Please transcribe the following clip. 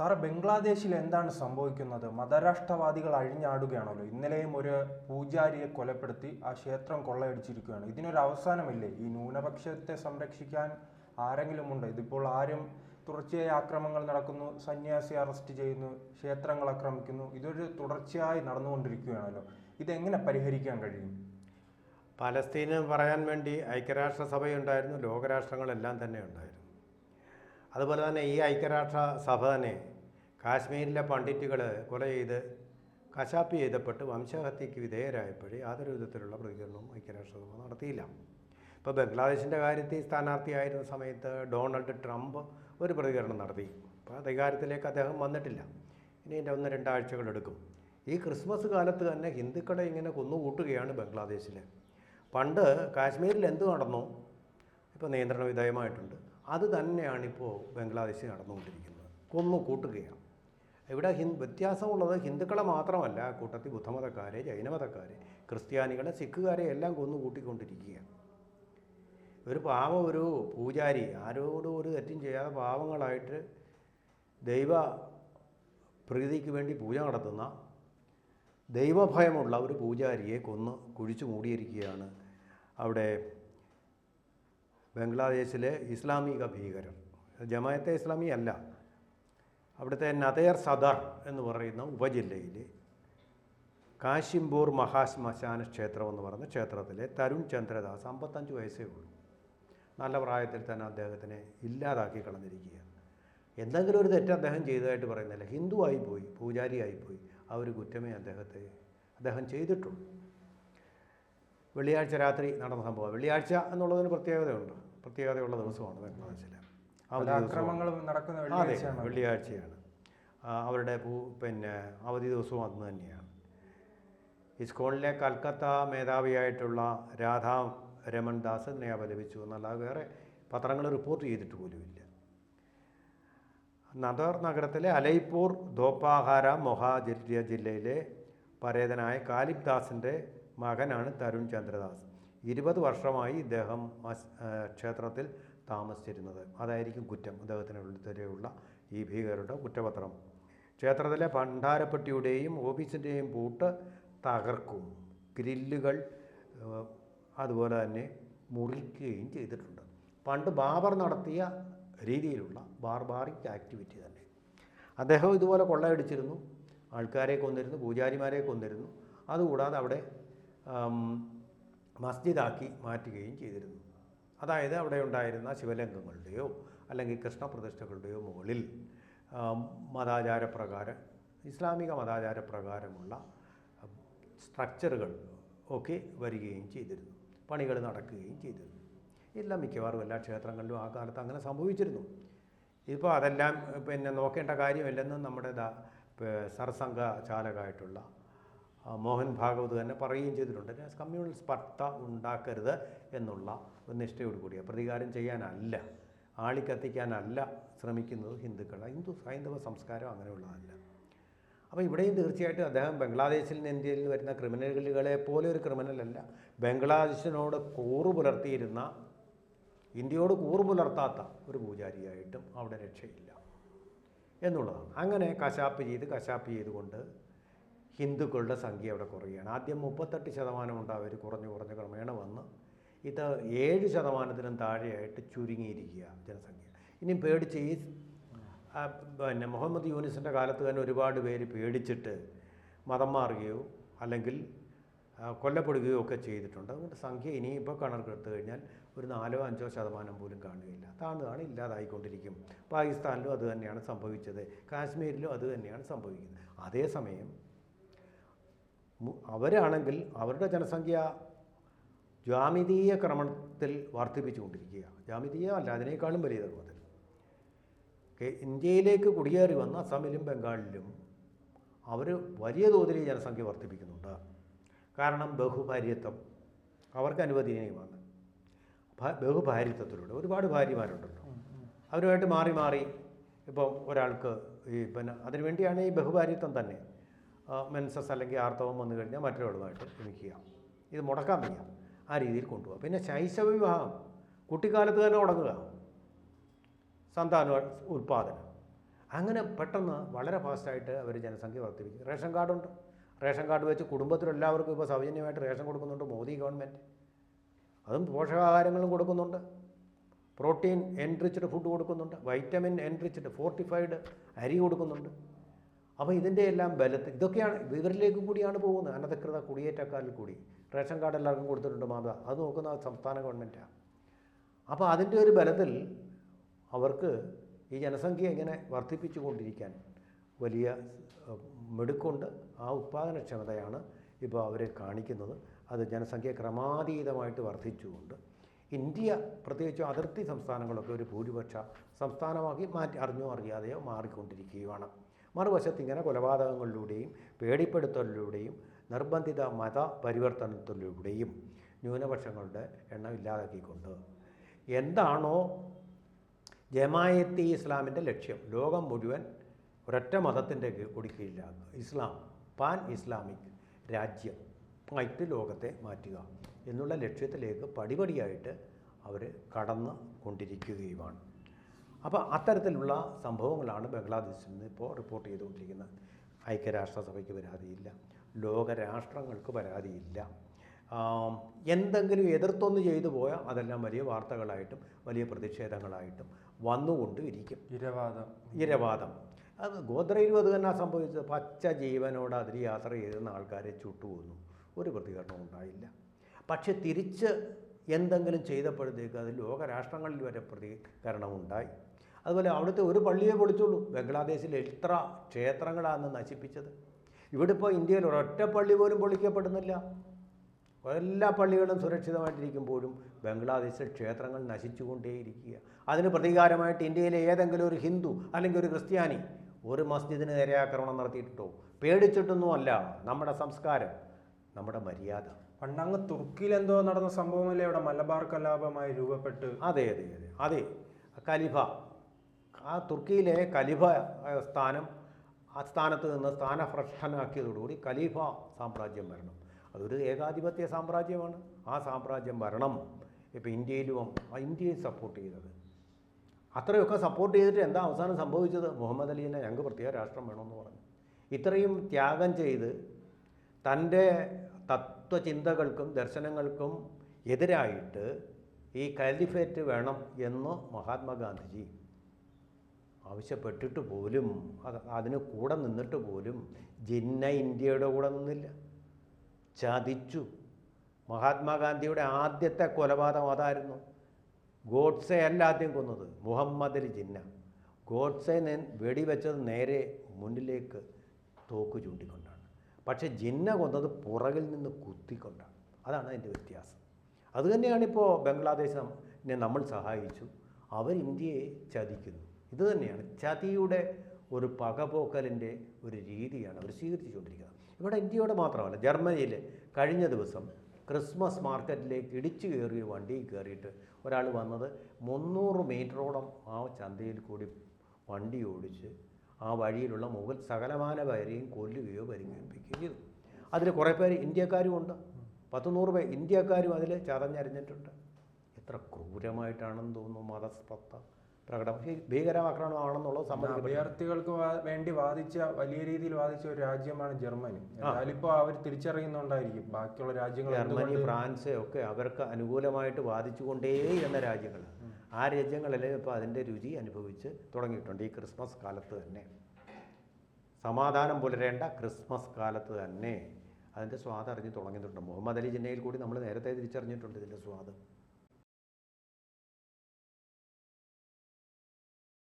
Sir ബംഗ്ലാദേശിൽ എന്താണ് സംഭവിക്കുന്നത്? മതരാഷ്ട്രവാദികൾ അഴിഞ്ഞാടുകയാണല്ലോ. ഇന്നലെയും ഒരു പൂജാരിയെ കൊലപ്പെടുത്തി ആ ക്ഷേത്രം കൊള്ളയടിച്ചിരിക്കുകയാണ്. ഇതിനൊരു അവസാനമില്ലേ? ഈ ന്യൂനപക്ഷത്തെ സംരക്ഷിക്കാൻ ആരെങ്കിലും ഉണ്ടോ? ഇതിപ്പോൾ ആരും തുടർച്ചയായി ആക്രമങ്ങൾ നടക്കുന്നു സന്യാസി അറസ്റ്റ് ചെയ്യുന്നു ക്ഷേത്രങ്ങൾ ആക്രമിക്കുന്നു. ഇതൊരു തുടർച്ചയായി നടന്നുകൊണ്ടിരിക്കുകയാണല്ലോ. ഇതെങ്ങനെ പരിഹരിക്കാൻ കഴിയും? പലസ്തീന് പറയാൻ വേണ്ടി ഐക്യരാഷ്ട്രസഭയുണ്ടായിരുന്നു. ലോകരാഷ്ട്രങ്ങളെല്ലാം തന്നെ ഉണ്ടായിരുന്നു. അതുപോലെ തന്നെ ഈ ഐക്യരാഷ്ട്ര സഭ തന്നെ കാശ്മീരിലെ പണ്ഡിറ്റുകൾ കൊല ചെയ്ത് കശാപ്പ് ചെയ്തപ്പെട്ട് വംശഹത്യക്ക് വിധേയരായപ്പോഴേ യാതൊരു വിധത്തിലുള്ള പ്രതികരണവും ഐക്യരാഷ്ട്രസഭ നടത്തിയില്ല. ഇപ്പോൾ ബംഗ്ലാദേശിന്റെ കാര്യത്തിൽ സ്ഥാനാർത്ഥിയായിരുന്ന സമയത്ത് ഡൊണാൾഡ് ട്രംപ് ഒരു പ്രതികരണം നടത്തി. അപ്പോൾ അധികാരത്തിലേക്ക് അദ്ദേഹം വന്നിട്ടില്ല. ഇനി എന്റെ ഒന്ന് രണ്ടാഴ്ചകളെടുക്കും ഈ ക്രിസ്മസ് കാലത്ത് തന്നെ ഹിന്ദുക്കളെ ഇങ്ങനെ കൊന്നുകൂട്ടുകയാണ് ബംഗ്ലാദേശിൽ പണ്ട് കാശ്മീരിൽ എന്ത് നടന്നു? ഇപ്പോൾ നിയന്ത്രണ വിധേയമായിട്ടുണ്ട്. അത് തന്നെയാണ് ഇപ്പോൾ ബംഗ്ലാദേശിൽ നടന്നുകൊണ്ടിരിക്കുന്നത്. കൊന്നു കൂട്ടുകയാണ് ഇവിടെ ഹിന്ദു വ്യത്യാസമുള്ളത് ഹിന്ദുക്കളെ മാത്രമല്ല കൂട്ടത്തിൽ ബുദ്ധമതക്കാരെ ജൈനമതക്കാരെ ക്രിസ്ത്യാനികളെ സിഖുകാരെ എല്ലാം കൊന്നു കൂട്ടിക്കൊണ്ടിരിക്കുകയാണ്. ഒരു പാവം ഒരു പൂജാരി ആരോടും ഒരു തെറ്റും ചെയ്യാതെ പാവങ്ങളായിട്ട് ദൈവ പ്രീതിക്ക് വേണ്ടി പൂജ നടത്തുന്ന ദൈവഭയമുള്ള ഒരു പൂജാരിയെ കൊന്ന് കുഴിച്ചു മൂടിയിരിക്കുകയാണ് അവിടെ ബംഗ്ലാദേശിലെ ഇസ്ലാമിക ഭീകരർ. ജമായത്തെ ഇസ്ലാമി അല്ല അവിടുത്തെ നദയർ സദർ എന്ന് പറയുന്ന ഉപജില്ലയിൽ കാശിംപൂർ മഹാശ്മശാന ക്ഷേത്രം എന്ന് പറയുന്ന ക്ഷേത്രത്തിലെ തരുൺ ചന്ദ്രദാസ് അമ്പത്തഞ്ച് വയസ്സേ ഉള്ളൂ. നല്ല പ്രായത്തിൽ തന്നെ അദ്ദേഹത്തിനെ ഇല്ലാതാക്കി കളഞ്ഞിരിക്കുകയാണ്. എന്തെങ്കിലും ഒരു തെറ്റ് അദ്ദേഹം ചെയ്തതായിട്ട് പറയുന്നില്ല. ഹിന്ദു ആയിപ്പോയി പൂജാരി ആയിപ്പോയി ആ ഒരു കുറ്റമേ അദ്ദേഹത്തെ അദ്ദേഹം ചെയ്തിട്ടുള്ളൂ. വെള്ളിയാഴ്ച രാത്രി നടന്ന സംഭവം. വെള്ളിയാഴ്ച എന്നുള്ളതിന് പ്രത്യേകതയുണ്ട്. പ്രത്യേകതയുള്ള ദിവസമാണ് ബംഗ്ലാദേശിൽ ആക്രമണങ്ങളും നടക്കുന്ന വെള്ളിയാഴ്ചയാണ്. വെള്ളിയാഴ്ചയാണ്. അവരുടെ പൂ പിന്നെ അവധി ദിവസവും അന്ന് തന്നെയാണ്. ഇസ്കോണിലെ കൽക്കത്ത മേധാവിയായിട്ടുള്ള രാധാ രമൺ ദാസ് ഇതിനെ അപലപിച്ചു എന്നല്ലാതെ വേറെ പത്രങ്ങൾ റിപ്പോർട്ട് ചെയ്തിട്ട് പോലുമില്ല നദർ നഗരത്തിലെ അലൈപൂർ ധോപ്പാഹാര മൊഹാജിര്യ ജില്ലയിലെ പരേതനായ കാലിബ് ദാസിന്റെ മകനാണ് തരുൺ ചന്ദ്രദാസ്. ഇരുപത് വർഷമായി ഇദ്ദേഹം ക്ഷേത്രത്തിൽ താമസിച്ചിരുന്നത്. അതായിരിക്കും കുറ്റം. ഇദ്ദേഹത്തിനെതിരെയുള്ള ഈ ഭീകരരുടെ കുറ്റപത്രം. ക്ഷേത്രത്തിലെ ഭണ്ഡാരപ്പെട്ടിയുടെയും ഓഫീസിന്റെയും പൂട്ട് തകർക്കും. ഗ്രില്ലുകൾ അതുപോലെ തന്നെ മുറിക്കുകയും ചെയ്തിട്ടുണ്ട്. പണ്ട് ബാബർ നടത്തിയ രീതിയിലുള്ള ബാർബാറിക് ആക്ടിവിറ്റി തന്നെ. അദ്ദേഹം ഇതുപോലെ കൊള്ളയടിച്ചിരുന്നു. ആൾക്കാരെ കൊന്നിരുന്നു പൂജാരിമാരെ കൊന്നിരുന്നു. അതുകൂടാതെ അവിടെ മസ്ജിദാക്കി മാറ്റുകയും ചെയ്തിരുന്നു. അതായത് അവിടെ ഉണ്ടായിരുന്ന ശിവലിംഗങ്ങളുടെയോ അല്ലെങ്കിൽ കൃഷ്ണപ്രതിഷ്ഠകളുടെയോ മുകളിൽ മതാചാരപ്രകാരം ഇസ്ലാമിക മതാചാരപ്രകാരമുള്ള സ്ട്രക്ചറുകൾ ഒക്കെ വരികയും ചെയ്തിരുന്നു. പണികൾ നടക്കുകയും ചെയ്തിരുന്നു. എല്ലാം മിക്കവാറും എല്ലാ ക്ഷേത്രങ്ങളിലും ആ കാലത്ത് അങ്ങനെ സംഭവിച്ചിരുന്നു. ഇപ്പോൾ അതെല്ലാം പിന്നെ നോക്കേണ്ട കാര്യമില്ലെന്ന് നമ്മുടെ സർസംഘ ചാലകമായിട്ടുള്ള മോഹൻ ഭാഗവത് തന്നെ പറയുകയും ചെയ്തിട്ടുണ്ട്. കമ്മ്യൂണൽ സ്പർദ്ധ ഉണ്ടാക്കരുത് എന്നുള്ള ഒരു നിഷ്ഠയോട് കൂടിയ പ്രതികാരം ചെയ്യാനല്ല ആളിക്കത്തിക്കാനല്ല ശ്രമിക്കുന്നത് ഹിന്ദുക്കൾ. ഹിന്ദു ഹൈന്ദവ സംസ്കാരം അങ്ങനെയുള്ളതല്ല. അപ്പോൾ ഇവിടെയും തീർച്ചയായിട്ടും അദ്ദേഹം ബംഗ്ലാദേശിൽ നിന്ന് ഇന്ത്യയിൽ വരുന്ന ക്രിമിനലുകളെ പോലെ ഒരു ക്രിമിനലല്ല. ബംഗ്ലാദേശിനോട് കൂറു പുലർത്തിയിരുന്ന ഇന്ത്യയോട് കൂറു പുലർത്താത്ത ഒരു പൂജാരിയായിട്ടും അവിടെ രക്ഷയില്ല എന്നുള്ളതാണ്. അങ്ങനെ കശാപ്പ് ചെയ്ത് കശാപ്പ് ചെയ്തുകൊണ്ട് ഹിന്ദുക്കളുടെ സംഖ്യ അവിടെ കുറയുകയാണ്. ആദ്യം മുപ്പത്തെട്ട് ശതമാനം ഉണ്ടാവർ കുറഞ്ഞു കുറഞ്ഞ് ക്രമേണ വന്ന് ഇത് ഏഴ് ശതമാനത്തിനും താഴെയായിട്ട് ചുരുങ്ങിയിരിക്കുക ജനസംഖ്യ. ഇനി പേടിച്ച് ഈ പിന്നെ മുഹമ്മദ് യൂനിസിന്റെ കാലത്ത് തന്നെ ഒരുപാട് പേര് പേടിച്ചിട്ട് മതം മാറുകയോ അല്ലെങ്കിൽ കൊല്ലപ്പെടുകയോ ഒക്കെ ചെയ്തിട്ടുണ്ട്. അതുകൊണ്ട് സംഖ്യ ഇനിയിപ്പോൾ കണക്കെടുത്ത് കഴിഞ്ഞാൽ ഒരു നാലോ അഞ്ചോ ശതമാനം പോലും കാണുകയില്ല. താണു താണു ഇല്ലാതായിക്കൊണ്ടിരിക്കും. പാകിസ്ഥാനിലും അത് തന്നെയാണ് സംഭവിച്ചത്. കാശ്മീരിലും അത് തന്നെയാണ് സംഭവിക്കുന്നത്. അതേസമയം അവരാണെങ്കിൽ അവരുടെ ജനസംഖ്യ ജാമിതീയ ക്രമത്തിൽ വർദ്ധിപ്പിച്ചുകൊണ്ടിരിക്കുക ജാമിതീയ അല്ല അതിനേക്കാളും വലിയ ക്രമത്തിൽ ഇന്ത്യയിലേക്ക് കുടിയേറി വന്ന അസമിലും ബംഗാളിലും അവർ വലിയ തോതിൽ ജനസംഖ്യ വർദ്ധിപ്പിക്കുന്നുണ്ട്. കാരണം ബഹുഭാര്യത്വം. അവർക്ക് അനുവദനീയമാണ്. ബഹുഭാര്യത്വത്തിലൂടെ ഒരുപാട് ഭാര്യമാരുണ്ടല്ലോ. അവരുമായിട്ട് മാറി മാറി ഇപ്പം ഒരാൾക്ക് ഈ പിന്നെ അതിനുവേണ്ടിയാണ് ഈ ബഹുഭാര്യത്വം തന്നെ. മെൻസസ് അല്ലെങ്കിൽ ആർത്തവം വന്നു കഴിഞ്ഞാൽ മറ്റൊരാളുമായിട്ട് ക്ഷമിക്കുക ഇത് മുടക്കാൻ വയ്യ. ആ രീതിയിൽ കൊണ്ടുപോകാം പിന്നെ ശൈശവ വിവാഹം. കുട്ടിക്കാലത്ത് തന്നെ തുടങ്ങുക. സന്താന ഉൽപ്പാദനം. അങ്ങനെ പെട്ടെന്ന് വളരെ ഫാസ്റ്റായിട്ട് അവർ ജനസംഖ്യ വർദ്ധിപ്പിക്കും. റേഷൻ കാർഡുണ്ട് റേഷൻ കാർഡ് വെച്ച് കുടുംബത്തിലെല്ലാവർക്കും ഇപ്പോൾ സൗജന്യമായിട്ട് റേഷൻ കൊടുക്കുന്നുണ്ട് മോദി ഗവൺമെന്റ് അതും പോഷകാഹാരങ്ങളും കൊടുക്കുന്നുണ്ട്. പ്രോട്ടീൻ എൻറിച്ച്ഡ് ഫുഡ് കൊടുക്കുന്നുണ്ട്. വൈറ്റമിൻ എൻറിച്ച്ഡ് ഫോർട്ടിഫൈഡ് അരി കൊടുക്കുന്നുണ്ട്. അപ്പോൾ ഇതിന്റെ എല്ലാം ബലത്തിൽ ഇതൊക്കെയാണ് ഇവരിലേക്ക് കൂടിയാണ് പോകുന്നത്. അനധികൃത കുടിയേറ്റക്കാരിൽ കൂടി. റേഷൻ കാർഡ് എല്ലാവർക്കും കൊടുത്തിട്ടുണ്ട് മാതാ. അത് നോക്കുന്ന സംസ്ഥാന ഗവൺമെന്റാണ് അപ്പോൾ അതിന്റെ ഒരു ബലത്തിൽ അവർക്ക് ഈ ജനസംഖ്യ ഇങ്ങനെ വർദ്ധിപ്പിച്ചു കൊണ്ടിരിക്കാൻ വലിയ മിടുക്കുണ്ട്. ആ ഉത്പാദനക്ഷമതയാണ് ഇപ്പോൾ അവരെ കാണിക്കുന്നത്. അത് ജനസംഖ്യ ക്രമാതീതമായിട്ട് വർദ്ധിച്ചുകൊണ്ട് ഇന്ത്യ പ്രത്യേകിച്ചും അതിർത്തി സംസ്ഥാനങ്ങളൊക്കെ ഒരു ഭൂരിപക്ഷ സംസ്ഥാനമാക്കി മാറ്റി അറിഞ്ഞോ അറിയാതെയോ മാറിക്കൊണ്ടിരിക്കുകയാണ്. മറുവശത്ത് ഇങ്ങനെ കൊലപാതകങ്ങളിലൂടെയും പേടിപ്പെടുത്തലിലൂടെയും നിർബന്ധിത മത പരിവർത്തനത്തിലൂടെയും ന്യൂനപക്ഷങ്ങളുടെ എണ്ണം ഇല്ലാതാക്കിക്കൊണ്ട്. എന്താണോ ജമായത്തി ഇസ്ലാമിന്റെ ലക്ഷ്യം. ലോകം മുഴുവൻ ഒരൊറ്റ മതത്തിന്റെ കുടിക്കീഴിലാക്കുക ഇസ്ലാം പാൻ ഇസ്ലാമിക് രാജ്യം ആയിട്ട് ലോകത്തെ മാറ്റുക എന്നുള്ള ലക്ഷ്യത്തിലേക്ക് പടിപടിയായിട്ട് അവർ കടന്നു കൊണ്ടിരിക്കുകയുമാണ്. അപ്പോൾ അത്തരത്തിലുള്ള സംഭവങ്ങളാണ് ബംഗ്ലാദേശിൽ നിന്ന് ഇപ്പോൾ റിപ്പോർട്ട് ചെയ്തുകൊണ്ടിരിക്കുന്നത്. ഐക്യരാഷ്ട്രസഭയ്ക്ക് പരാതിയില്ല. ലോകരാഷ്ട്രങ്ങൾക്ക് പരാതിയില്ല. എന്തെങ്കിലും എതിർത്തൊന്ന് ചെയ്തു പോയാൽ അതെല്ലാം വലിയ വാർത്തകളായിട്ടും വലിയ പ്രതിഷേധങ്ങളായിട്ടും വന്നുകൊണ്ട് ഇരിക്കും ഇരവാദം. ഇരവാദം. അത് ഗോദ്രയിലും അത് തന്നെ സംഭവിച്ചത്. പച്ച ജീവനോട് അതിൽ യാത്ര ചെയ്തിരുന്ന ആൾക്കാരെ ചുട്ടുകൊന്നു. ഒരു പ്രതികരണവും ഉണ്ടായില്ല. പക്ഷെ തിരിച്ച് എന്തെങ്കിലും ചെയ്തപ്പോഴത്തേക്ക് അത് ലോകരാഷ്ട്രങ്ങളിൽ വരെ പ്രതികരണം ഉണ്ടായി അതുപോലെ അവിടുത്തെ ഒരു പള്ളിയെ പൊളിച്ചുള്ളൂ. ബംഗ്ലാദേശിൽ എത്ര ക്ഷേത്രങ്ങളാണ് നശിപ്പിച്ചത്? ഇവിടെ ഇപ്പോൾ ഇന്ത്യയിൽ ഒരൊറ്റ പള്ളി പോലും പൊളിക്കപ്പെടുന്നില്ല. എല്ലാ പള്ളികളും സുരക്ഷിതമായിട്ടിരിക്കുമ്പോഴും ബംഗ്ലാദേശിൽ ക്ഷേത്രങ്ങൾ നശിച്ചുകൊണ്ടേയിരിക്കുക. അതിന് പ്രതികാരമായിട്ട് ഇന്ത്യയിലെ ഏതെങ്കിലും ഒരു ഹിന്ദു അല്ലെങ്കിൽ ഒരു ക്രിസ്ത്യാനി ഒരു മസ്ജിദിന് നേരെ ആക്രമണം നടത്തിയിട്ടോ പേടിച്ചിട്ടൊന്നും അല്ല നമ്മുടെ സംസ്കാരം നമ്മുടെ മര്യാദ. പണ്ടങ്ങ് തുർക്കിയിൽ എന്തോ നടന്ന സംഭവമല്ലേ? അവിടെ മലബാർ കലാപമായി രൂപപ്പെട്ട്. അതെ അതെ അതെ അതെ. കലിഫ ആ തുർക്കിയിലെ കലിഫ സ്ഥാനം ആ സ്ഥാനത്ത് നിന്ന് സ്ഥാനഭ്രഷ്ടനാക്കിയതോടുകൂടി ഖലീഫ സാമ്രാജ്യം വരണം. അതൊരു ഏകാധിപത്യ സാമ്രാജ്യമാണ്. ആ സാമ്രാജ്യം വരണം. ഇപ്പോൾ ഇന്ത്യയിലും ഇന്ത്യയെ സപ്പോർട്ട് ചെയ്തത്. അത്രയൊക്കെ സപ്പോർട്ട് ചെയ്തിട്ട് എന്താ അവസാനം സംഭവിച്ചത്? മുഹമ്മദ് അലീനെ ഞങ്ങൾക്ക് പ്രത്യേക രാഷ്ട്രം വേണമെന്ന് പറഞ്ഞു. ഇത്രയും ത്യാഗം ചെയ്ത് തന്റെ തത്വചിന്തകൾക്കും ദർശനങ്ങൾക്കും എതിരായിട്ട് ഈ കാലിഫേറ്റ് വേണം എന്ന് മഹാത്മാഗാന്ധിജി ആവശ്യപ്പെട്ടിട്ട് പോലും അത് അതിന് കൂടെ നിന്നിട്ട് പോലും ജിന്ന ഇന്ത്യയുടെ കൂടെ നിന്നില്ല. ചതിച്ചു. മഹാത്മാഗാന്ധിയുടെ ആദ്യത്തെ കൊലപാതകം അതായിരുന്നു. ഗോഡ്സെ അല്ല ആദ്യം കൊന്നത് മുഹമ്മദ് അലി ജിന്ന. ഗോഡ്സെ വെടിവെച്ചത് നേരെ മുന്നിലേക്ക് തോക്ക് ചൂണ്ടിക്കൊണ്ടാണ്. പക്ഷേ ജിന്ന കൊന്നത് പുറകിൽ നിന്ന് കുത്തിക്കൊണ്ടാണ്. അതാണ് അതിന്റെ വ്യത്യാസം. അതുതന്നെയാണിപ്പോൾ ബംഗ്ലാദേശിനെ നമ്മൾ സഹായിച്ചു. അവർ ഇന്ത്യയെ ചതിക്കുന്നു. ഇത് തന്നെയാണ്. ചതിയുടെ ഒരു പകപോക്കലിന്റെ ഒരു രീതിയാണ് അവർ സ്വീകരിച്ചുകൊണ്ടിരിക്കുന്നത്. ഇവിടെ ഇന്ത്യയുടെ മാത്രമല്ല ജർമ്മനിയിൽ കഴിഞ്ഞ ദിവസം ക്രിസ്മസ് മാർക്കറ്റിലേക്ക് ഇടിച്ചു കയറിയ വണ്ടി കയറിയിട്ട് ഒരാൾ വന്നത് മുന്നൂറ് മീറ്ററോളം ആ ചന്തയിൽ കൂടി വണ്ടി ഓടിച്ച് ആ വഴിയിലുള്ള മുഗൾ സകലമാന പേരെയും കൊല്ലുകയോ പരിക്കേൽപ്പിക്കുകയോ ചെയ്തു. അതിൽ കുറേ പേര് ഇന്ത്യക്കാരും ഉണ്ട്. പത്ത് നൂറ് പേർ ഇന്ത്യക്കാരും അതിൽ ചതഞ്ഞരിഞ്ഞിട്ടുണ്ട്. എത്ര ക്രൂരമായിട്ടാണെന്ന് തോന്നുന്നു മതസ്പത്ത പ്രകടനം പക്ഷേ ഭീകരമാക്രമണമാണെന്നുള്ള സമ്മതിക്കപ്പെട്ടു. വിദ്യാർത്ഥികൾക്ക് വേണ്ടി വാദിച്ച വലിയ രീതിയിൽ വാദിച്ച ഒരു രാജ്യമാണ് ജർമ്മനി. എന്നാലും ഇപ്പോൾ അവർ തിരിച്ചറിയുന്നുണ്ടായിരിക്കും. ബാക്കിയുള്ള രാജ്യങ്ങൾ ജർമ്മനി ഫ്രാൻസ് ഒക്കെ അവർക്ക് അനുകൂലമായിട്ട് വാദിച്ചുകൊണ്ടേയിരുന്ന രാജ്യങ്ങൾ. ആ രാജ്യങ്ങളിൽ ഇപ്പോൾ അതിന്റെ രുചി അനുഭവിച്ച് തുടങ്ങിയിട്ടുണ്ട്. ഈ ക്രിസ്മസ് കാലത്ത് തന്നെ. സമാധാനം പുലരേണ്ട ക്രിസ്മസ് കാലത്ത് തന്നെ. അതിന്റെ സ്വാദ് അറിഞ്ഞ് തുടങ്ങിയിട്ടുണ്ട്. മുഹമ്മദ് അലി ജിന്നയിൽ കൂടി നമ്മൾ നേരത്തെ തിരിച്ചറിഞ്ഞിട്ടുണ്ട് ഇതിന്റെ സ്വാദ്.